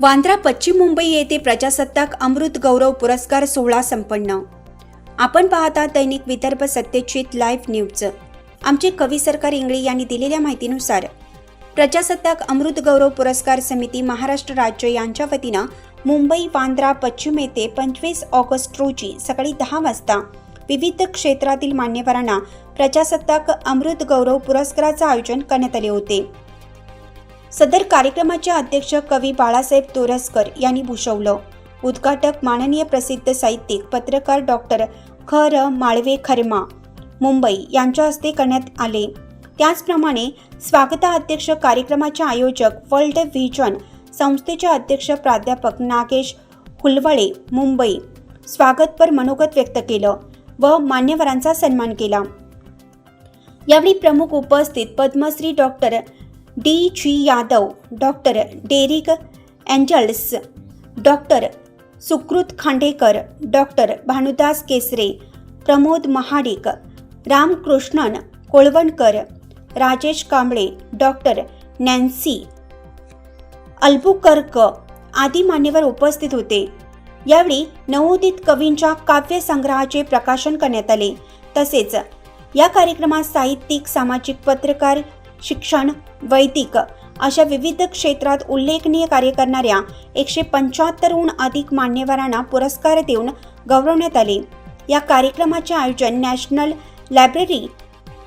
वांद्रा पश्चिम मुंबई येथे प्रजासत्ताक अमृत गौरव पुरस्कार सोहळा संपन्न. आपण पाहता दैनिक विदर्भ सत्यचित लाईव्ह न्यूज. आमचे कवी सरकार इंगळे यांनी दिलेल्या माहितीनुसार प्रजासत्ताक अमृत गौरव पुरस्कार समिती महाराष्ट्र राज्य यांच्या वतीनं मुंबई वांद्रा पश्चिम येथे पंचवीस ऑगस्ट रोजी सकाळी दहा वाजता विविध क्षेत्रातील मान्यवरांना प्रजासत्ताक अमृत गौरव पुरस्काराचं आयोजन करण्यात आले होते. सदर कार्यक्रमाचे अध्यक्ष कवी बाळासाहेब तोरसकर यांनी भूषवलं. उद्घाटक माननीय प्रसिद्ध साहित्यिक पत्रकार डॉक्टर खर माळवे खर्मा मुंबई यांच्या हस्ते करण्यात आले. त्याचप्रमाणे स्वागताध्यक्ष कार्यक्रमाचे आयोजक वर्ल्ड व्हिजन संस्थेचे अध्यक्ष प्राध्यापक नागेश हुलवळे मुंबई. स्वागतपर मनोगत व्यक्त केलं व मान्यवरांचा सन्मान केला. यावेळी प्रमुख उपस्थित Padmashri doctor D G Yadav doctor Derrick Angels doctor Sukrut Khandekar doctor Bhanudas Kesare Pramod Mahadik Ramakrishnan Kolvankar Rajesh Kamble doctor Nancy Albuquerque आदी मान्यवर उपस्थित होते. यावेळी नवोदित कवींच्या काव्यसंग्रहाचे प्रकाशन करण्यात आले. तसेच या कार्यक्रमात साहित्यिक सामाजिक पत्रकार शिक्षण वैदिक अशा विविध क्षेत्रात उल्लेखनीय कार्य करणाऱ्या एकशे पंच्याहत्तरहून अधिक मान्यवरांना पुरस्कार देऊन गौरवण्यात आले. या कार्यक्रमाचे आयोजन national library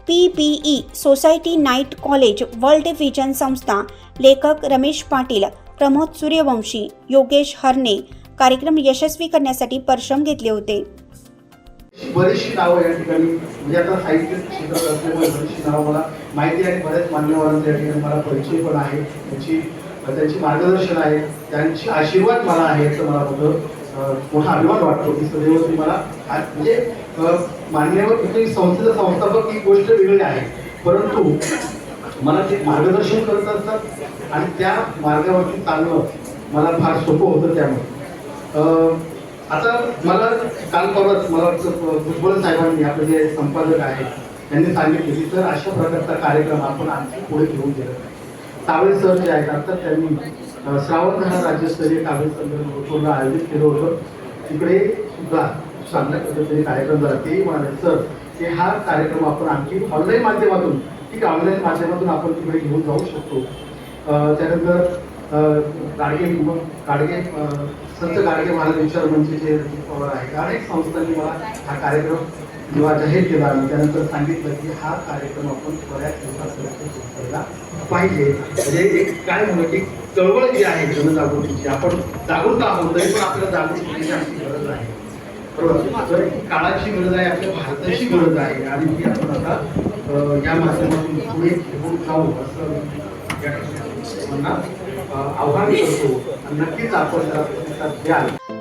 P B E society night college World Vision संस्था लेखक रमेश पाटील प्रमोद सूर्यवंशी योगेश हरणे कार्यक्रम यशस्वी करण्यासाठी परिश्रम घेतले होते. बरीचशी नावं या ठिकाणी म्हणजे आता साहित्य क्षेत्रात असल्यामुळे बरीचशी नावं मला माहिती आहे बऱ्याच मान्यवरांचा या ठिकाणी मला परिचय पण आहे. त्यांची त्यांची मार्गदर्शन आहे. त्यांची आशीर्वाद मला आहे असं मला मोठं मोठा अभिमान वाटतो की सदैव तुम्ही मला म्हणजे मान्यवर म्हणजे संस्थेचा संस्थापक ही गोष्ट वेगळी आहे. परंतु मला ते मार्गदर्शन करत असतात आणि त्या मार्गावरती चालणं मला फार सोपं होतं त्यामुळे. आता मला काल परत मला भुजबळ साहेबांनी आपले जे संपादक आहेत त्यांनी सांगितले की सर अशा प्रकारचा कार्यक्रम आपण आणखी पुढे घेऊन गेलो नाही. सावळे सर जे आहेत आता त्यांनी श्रावण श्रावणधारा राज्यस्तरीय कावळे संमेलन आयोजित केलं होतं. तिकडे सुद्धा चांगल्या पद्धतीने कार्यक्रम झाला. तेही म्हणाले सर की हा कार्यक्रम आपण आणखी ऑनलाईन माध्यमातून ठीक ऑनलाईन माध्यमातून आपण तिकडे घेऊन जाऊ शकतो. त्यानंतर गाडगे गाडगे संत गाडगे महाराज विचार मंचचे रजित पवार आहे. अनेक संस्थांनी मला हा कार्यक्रम जेव्हा जाहीर केला आणि त्यानंतर सांगितलं की हा कार्यक्रम आपण बऱ्याच दिवसापर्यंत करायला पाहिजे. म्हणजे एक काय म्हणलं की चळवळ जी आहे जनजागृतीची आपण जागृत आहोत तरी पण आपल्याला जागृतीची आमची गरज आहे. बरोबर? तर काळाची गरज आहे आपल्या भारताची गरज आहे. आणि ती आपण आता या माध्यमातून पुढे घेऊन जाऊ असं या आव्हान करतो. नक्कीच आपण त्याला प्रतिसाद द्याल.